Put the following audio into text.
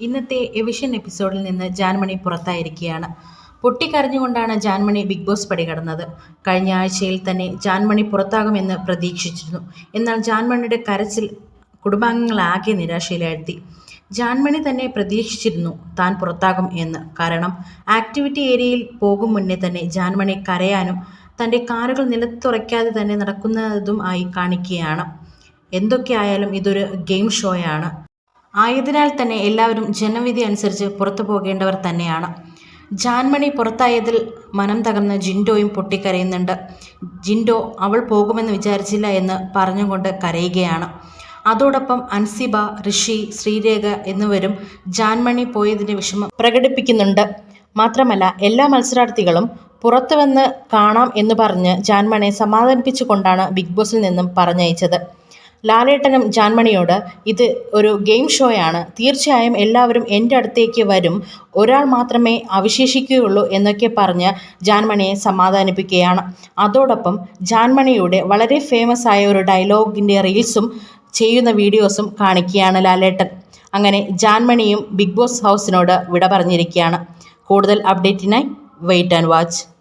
ഇന്നത്തെ എവിഷൻ എപ്പിസോഡിൽ നിന്ന് ജാൻമണി പുറത്തായിരിക്കുകയാണ്. പൊട്ടിക്കരഞ്ഞുകൊണ്ടാണ് ജാൻമണി ബിഗ് ബോസ് പടികടന്നത് കഴിഞ്ഞ ആഴ്ചയിൽ തന്നെ ജാൻമണി പുറത്താകുമെന്ന് പ്രതീക്ഷിച്ചിരുന്നു. എന്നാൽ ജാൻമണിയുടെ കരച്ചിൽ കുടുംബാംഗങ്ങളാകെ നിരാശയിലാഴ്ത്തി. ജാൻമണി തന്നെ പ്രതീക്ഷിച്ചിരുന്നു താൻ പുറത്താകും എന്ന്. കാരണം ആക്ടിവിറ്റി ഏരിയയിൽ പോകും മുന്നേ തന്നെ ജാൻമണി കരയാനും തന്റെ കാലുകൾ നിലത്തുറയ്ക്കാതെ തന്നെ നടക്കുന്നതും ആയി കാണിക്കുകയാണ്. എന്തൊക്കെയായാലും ഇതൊരു ഗെയിം ഷോയാണ്. ആയതിനാൽ തന്നെ എല്ലാവരും ജനവിധി അനുസരിച്ച് പുറത്തു പോകേണ്ടവർ തന്നെയാണ്. ജാൻമണി പുറത്തായതിൽ മനം തകർന്ന ജിൻഡോയും പൊട്ടിക്കരയുന്നുണ്ട്. ജിൻഡോ അവൾ പോകുമെന്ന് വിചാരിച്ചില്ല എന്ന് പറഞ്ഞുകൊണ്ട് കരയുകയാണ്. അതോടൊപ്പം അൻസിബ ഋഷി ശ്രീരേഖ എന്നിവരും ജാൻമണി പോയതിന്റെ വിഷമം പ്രകടിപ്പിക്കുന്നുണ്ട്. മാത്രമല്ല എല്ലാ മത്സരാർത്ഥികളും പുറത്തു വന്ന് കാണാം എന്ന് പറഞ്ഞ് ജാൻമണിയെ സമാധാനിപ്പിച്ചുകൊണ്ടാണ് ബിഗ് ബോസിൽ നിന്നും പറഞ്ഞയച്ചത്. ലാലേട്ടനും ജാൻമണിയോട് ഇത് ഒരു ഗെയിം ഷോയാണ്. തീർച്ചയായും എല്ലാവരും എന്റെ അടുത്തേക്ക് വരും. ഒരാൾ മാത്രമേ അവശേഷിക്കുകയുള്ളൂ എന്നൊക്കെ പറഞ്ഞ് ജാൻമണിയെ സമാധാനിപ്പിക്കുകയാണ്. അതോടൊപ്പം ജാൻമണിയുടെ വളരെ ഫേമസ് ആയ ഒരു ഡയലോഗിന്റെ റീൽസും ചെയ്യുന്ന വീഡിയോസും കാണിക്കുകയാണ് ലാലേട്ടൻ. അങ്ങനെ ജാൻമണിയും ബിഗ് ബോസ് ഹൗസിനോട് വിട പറഞ്ഞിരിക്കുകയാണ്. കൂടുതൽ അപ്ഡേറ്റിനായി വെയിറ്റ് ആൻഡ് വാച്ച്